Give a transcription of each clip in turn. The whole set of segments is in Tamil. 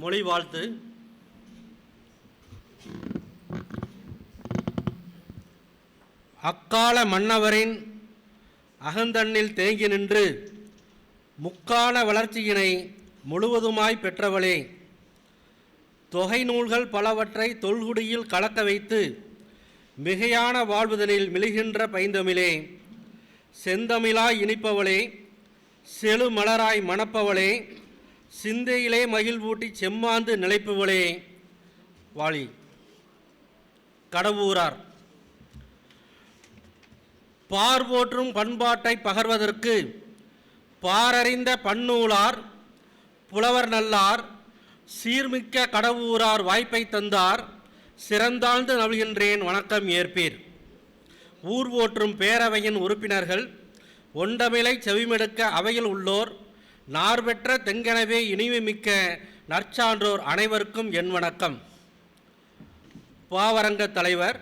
மொழி வாழ்த்து. அக்கால மன்னவரின் அகந்தண்ணில் தேங்கி நின்று முக்கால வளர்ச்சியினை முழுவதுமாய் பெற்றவளே தொகை நூல்கள் பலவற்றை தொல்குடியில் கலக்க வைத்து மிகையான வாழ்வுதலில் மிளிகின்ற பைந்தமிழே செந்தமிழாய் இனிப்பவளே செழுமலராய் மணப்பவளே சிந்தையிலே மகிழ்வூட்டி செம்மாந்து நிலைப்புகளே வாழி. கடவுரார். பார்வோற்றும் பண்பாட்டை பகர்வதற்கு பாரறிந்த பன்னூலார் புலவர் நல்லார் சீர்மிக்க கடவுரார் வாய்ப்பை தந்தார் சிறந்தாழ்ந்து நல்கின்றேன் வணக்கம் ஏற்பீர். ஊர் ஓற்றும் பேரவையின் உறுப்பினர்கள் ஒண்டமிலை செவிமெடுக்க அவையில் உள்ளோர் நார்பெற்ற தெங்கனவே இனிமைமிக்க நற்சான்றோர் அனைவருக்கும் என் வணக்கம். பாவரங்க தலைவர்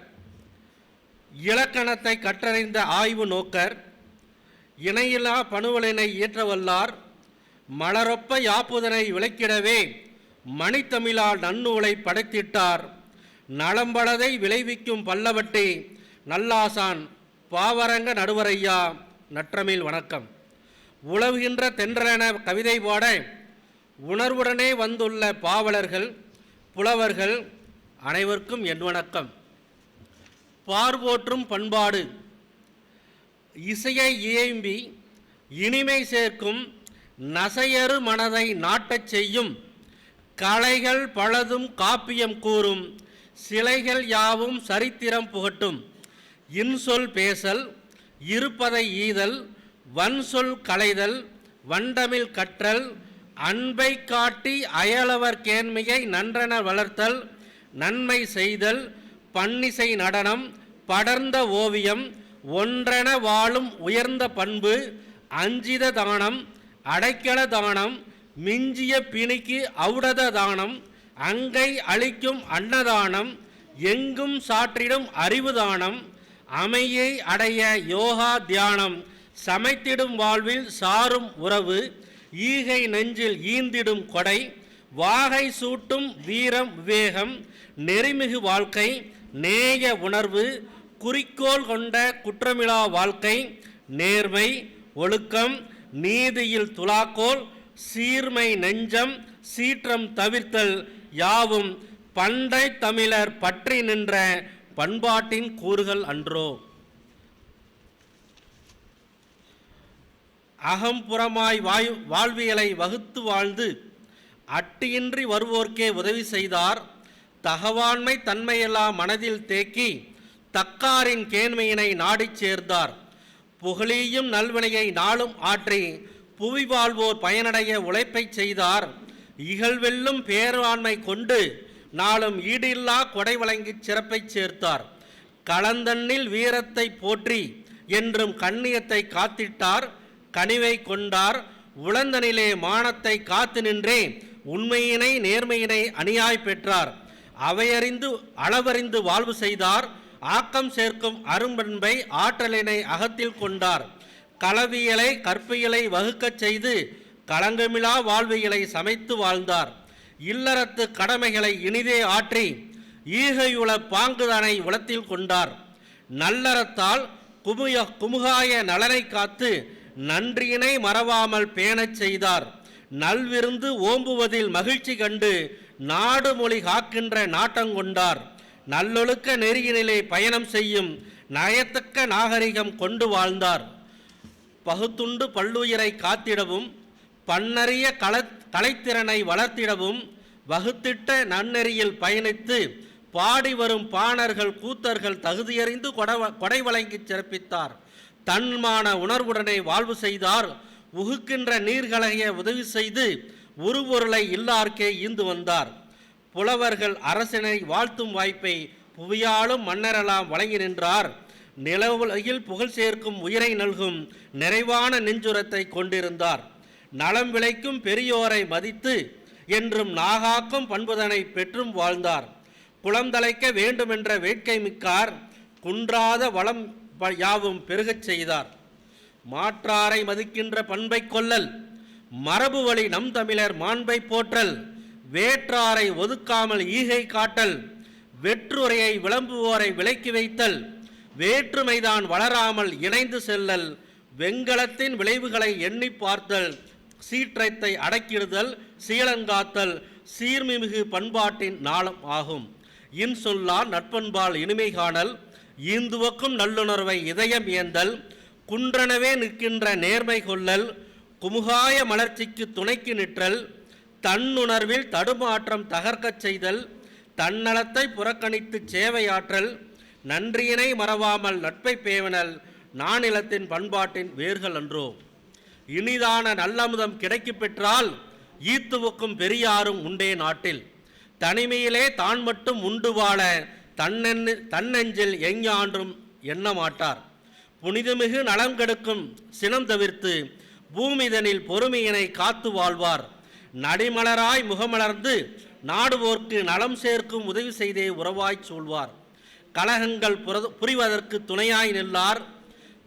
இலக்கணத்தை கற்றறிந்த ஆய்வு நோக்கர் இணையிலா பணுவலினை இயற்றவல்லார் மலரொப்ப யாப்புதனை விளக்கிடவே மணித்தமிழால் நன்னூலை படைத்திட்டார். நலம்பலதை விளைவிக்கும் பல்லவட்டி நல்லாசான் பாவரங்க நடுவரையா நற்றமிழ் வணக்கம். உழவுகின்ற தென்றலென கவிதை பாட உணர்வுடனே வந்துள்ள பாவலர்கள் புலவர்கள் அனைவருக்கும் என் வணக்கம். பார்வோற்றும் பண்பாடு. இசையை இயம்பி இனிமை சேர்க்கும் நசையறு மனதை நாட்டச் செய்யும் கலைகள் பலதும் காப்பியம் கூறும் சிலைகள் யாவும் சரித்திரம் புகட்டும். இன்சொல் பேசல் இருப்பதை ஈதல் வன்சொல் களைதல் வண்டமிழ் கற்றல் அன்பை காட்டி அயலவர் கேண்மையை நன்றென வளர்த்தல் நன்மை செய்தல் பன்னிசை நடனம் படர்ந்த ஓவியம் ஒன்றென வாழும் உயர்ந்த பண்பு அஞ்சித தானம் அடைக்கல தானம் மிஞ்சிய பிணிக்கு அவுடத தானம் அங்கை அளிக்கும் அன்னதானம் எங்கும் சாற்றிடும் அறிவு தானம் அமையை அடைய யோகா தியானம் சமைத்திடும் வாழ்வில் சாரும் உறவு ஈகை நெஞ்சில் ஈந்திடும் கொடை வாகை சூட்டும் வீரம் விவேகம் நெறிமிகு வாழ்க்கை நேய உணர்வு குறிக்கோள் கொண்ட குற்றமிழா வாழ்க்கை நேர்மை ஒழுக்கம் நீதியில் துலாக்கோல் சீர்மை நெஞ்சம் சீற்றம் தவிர்த்தல் யாவும் பண்டை தமிழர் பற்றி நின்ற பண்பாட்டின் கூறுகள் அன்றோ. அகம்புறமாய் வாயு வாழ்வியலை வகுத்து வாழ்ந்து அட்டியின்றி வருவோர்க்கே உதவி செய்தார். தகவாண்மை தன்மையெல்லாம் மனதில் தேக்கி தக்காரின் கேண்மையினை நாடிச் சேர்ந்தார். புகழியும் நல்வினையை நாளும் ஆற்றி புவி வாழ்வோர் பயனடைய உழைப்பைச் செய்தார். இகழ்வெல்லும் பேராண்மை கொண்டு நாளும் ஈடில்லா கொடை வழங்கிச் சிறப்பைச் சேர்த்தார். களந்தண்ணில் வீரத்தை போற்றி என்றும் கண்ணியத்தை காத்திட்டார். கனிவை கொண்டார் உளந்தனிலே மானத்தை காத்து நின்றே உண்மையினை நேர்மையினை அணியாய் பெற்றார். அவையறிந்து அளவறிந்து வாழ்வு செய்தார் ஆக்கம் சேர்க்கும் அரும்பண்பை ஆற்றலினை அகத்தில் கொண்டார். களவியலை கற்பியலை வகுக்கச் செய்து களங்கமிழா வாழ்வியலை சமைத்து வாழ்ந்தார். இல்லறத்து கடமைகளை இனிதே ஆற்றி ஈகையுள பாங்குதனை உளத்தில் கொண்டார். நல்லறத்தால் குமுய குமுகாய நலனை காத்து நன்றியினை மறவாமல் பேணச் செய்தார். நல்விருந்து ஓம்புவதில் மகிழ்ச்சி கண்டு நாடு மொழி காக்கின்ற நாட்டங்கொண்டார் நல்லொழுக்க நெறியினிலே பயணம் செய்யும் நயத்தக்க நாகரிகம் கொண்டு வாழ்ந்தார். பகுத்துண்டு பல்லுயிரை காத்திடவும் பன்னறிய கல கலைத்திறனை வளர்த்திடவும் வகுத்திட்ட நன்னெறியில் பயணித்து பாடி வரும் பாணர்கள் கூத்தர்கள் தகுதியறிந்து கொடவ கொடை வழங்கி சிறப்பித்தார். தன்மான உணர்வுடனே வாழ்வு செய்தார். உகுக்கின்ற நீர்களைய உதவி செய்து உருபொருளை இல்லார்க்கே ஈந்து வந்தார். புலவர்கள் அரசனை வாழ்த்தும் வாய்ப்பை புவியாலும் மன்னரெல்லாம் வழங்கி நின்றார். நிலவுலகில் புகழ் சேர்க்கும் உயிரை நல்கும் நிறைவான நெஞ்சுரத்தை கொண்டிருந்தார். நலம் விளைக்கும் பெரியோரை மதித்து என்றும் நாகாக்கும் பண்புதனை பெற்றும் வாழ்ந்தார். குளந்தலைக்க வேண்டுமென்ற வேட்கை மிக்கார். குன்றாத வளம் யாவும் பெருகச் செய்தார். மாற்றாரை மதிக்கின்ற பண்பை கொள்ளல் மரபு வழி நம் தமிழர் மாண்பை போற்றல் வேற்றாரை ஒதுக்காமல் ஈகை காட்டல் வெற்றுரையை விளம்புவோரை விலக்கி வைத்தல் வேற்றுமைதான் வளராமல் இணைந்து செல்லல் வெங்கலத்தின் விளைவுகளை எண்ணி பார்த்தல் சீற்றத்தை அடக்கிடுதல் சீலங்காத்தல் சீர்மிகு பண்பாட்டின் நாளம் ஆகும். இன்சொல்லால் நட்பண்பால் இனிமை காணல் ஈந்துவக்கும் நல்லுணர்வை இதயம் ஏந்தல் குன்றனவே நிற்கின்ற நேர்மை கொள்ளல் குமுகாய மலர்ச்சிக்கு துணைக்கு நிற்றல் தன்னுணர்வில் தடுமாற்றம் தகர்க்கச் செய்தல் தன்னலத்தை புறக்கணித்து சேவையாற்றல் நன்றியினை மறவாமல் நட்பை பேவனல் நானிலத்தின் பண்பாட்டின் வேர்கள் அன்றோ. இனிதான நல்லமுதம் கிடைக்கப் பெற்றால் ஈத்துவுக்கும் பெரியாரும் உண்டே நாட்டில். தனிமையிலே தான் மட்டும் உண்டு வாழ தன்னென்னு தன்னெஞ்சில் எஞ்ஞான்றும் எண்ணமாட்டார். புனிதமிகு நலம் கெடுக்கும் சினம் தவிர்த்து பூமிதனில் பொறுமையினை காத்து வாழ்வார். நடிமலராய் முகமலர்ந்து நாடுவோர்க்கு நலம் சேர்க்கும் உதவி செய்தே உறவாய்ச் சூழ்வார். கலகங்கள் புர- புரிவதற்கு துணையாய் நில்லார்.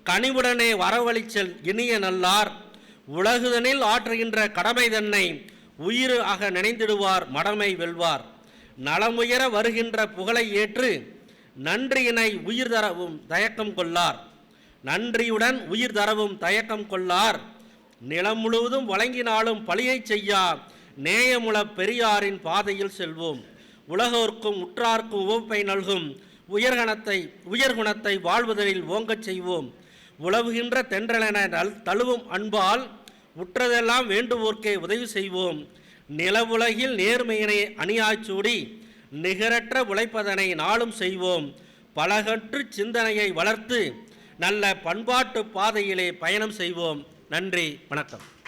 கனிவுடனே வரவழிச்சல் இனிய நல்லார். உலகுதனில் ஆற்றுகின்ற கடமை தன்னை உயிர் அக நினைந்திடுவார் மடமை வெல்வார். நலமுயர வருகின்ற புகழை ஏற்று நன்றியினை உயிர் தரவும் தயக்கம் கொள்ளார். நன்றியுடன் உயிர் தரவும் தயக்கம் கொள்ளார். நிலம் முழுவதும் வழங்கினாலும் பழியைச் செய்யா நேயமுள பெரியாரின் பாதையில் செல்வோம். உலகோர்க்கும் உற்றார்க்கும் உவப்பை நல்கும் உயர்கணத்தை உயர்குணத்தை வாழ்வதில் ஓங்கச் செய்வோம். உழவுகின்ற தென்றலென நல் தழுவும் அன்பால் உற்றதெல்லாம் வேண்டுவோர்க்கே உதவி செய்வோம். நிலவுலகில் நேர்மையினை அணியாச்சூடி நிகரற்ற உழைப்பதனை நாளும் செய்வோம். பலகற்று சிந்தனையை வளர்த்து நல்ல பண்பாட்டு பாதையிலே பயணம் செய்வோம். நன்றி வணக்கம்.